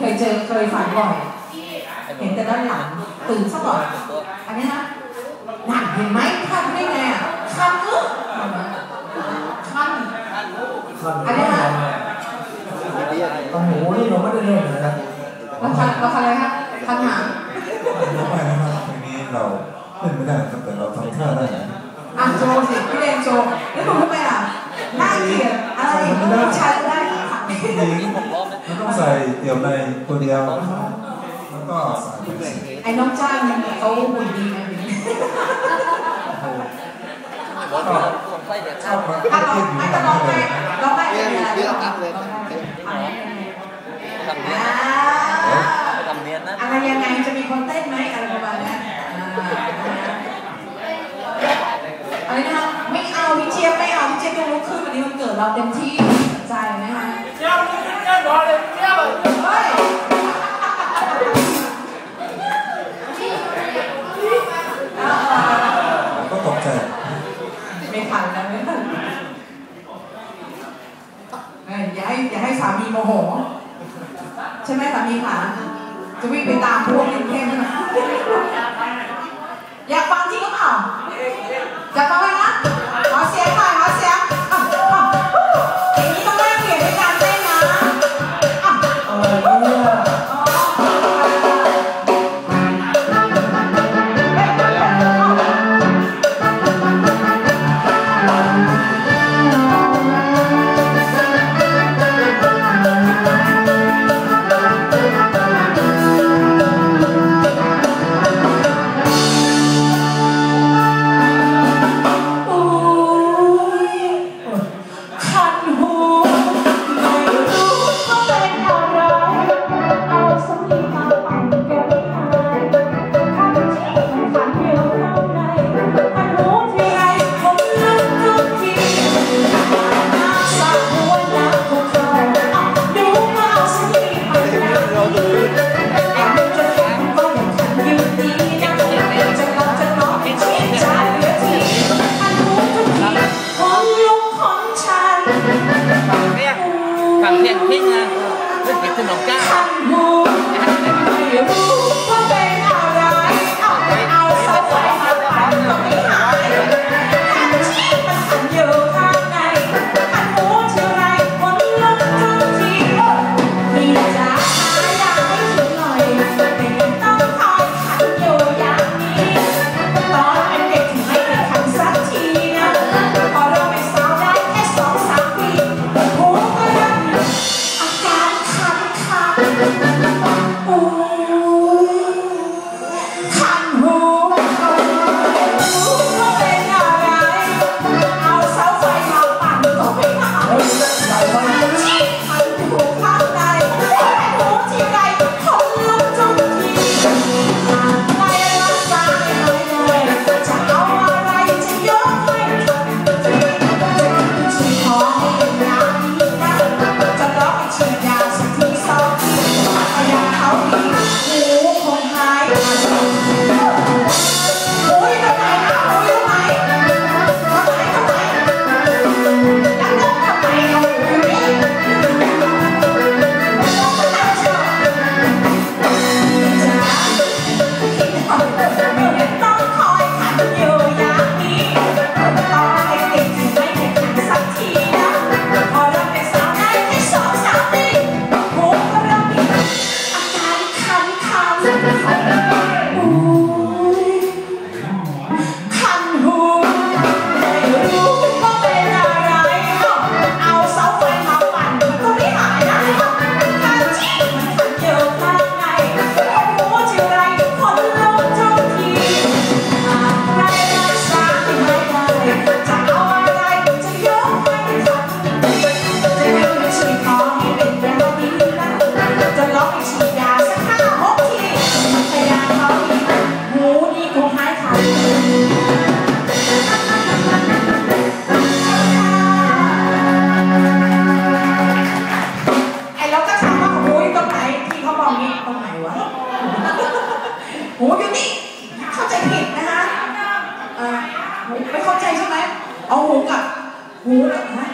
เคยเจอเคยฝันบ่อยเห็นแต่ด้านหลังตื่นซะก่อนอันนี้นะหนักเห็นไหมข้านไม่แน่คันอึ๊คันอันนี้นะโอ้โหนี่เราไม่ได้เล่นนะเราคันเราคันอะไรคะคันหางทีนี้เราเล่นไม่ได้ครับแต่เราทำท่าได้อะโจสิพี่เล่นโจแล้วคุณทำไมล่ะน่าเกลียดอะไรผู้ชายได้ค่ะ มัต้องใส่เดี่ยวในตัวเดียวแล้วก็ใส่ไอ้น้องจ้างมันเขาหุ่นดีนะก็ชอบมาเทียบอยู่ตลอดเลยร้องไห้เลยร้องไห้เลยทำเนียนทำเนียนนะอะไรยังไงจะมีคนเต้นไหมอะไรประมาณนี้อะไรนะไม่เอาพี่เจี๊ยบไม่เอาพี่เจี๊ยบต้องลุกขึ้นวันนี้มันเกิดเราเต็มที่ โมโห ใช่ไหมสามีขาจะวิ่งไปตามพวกเล่นเท่ใช่ไหม なん。 หูอยู่นี่เข้าใจผิดนะคะไม่เข้าใจใช่ไหมเอาหูกับหูนะ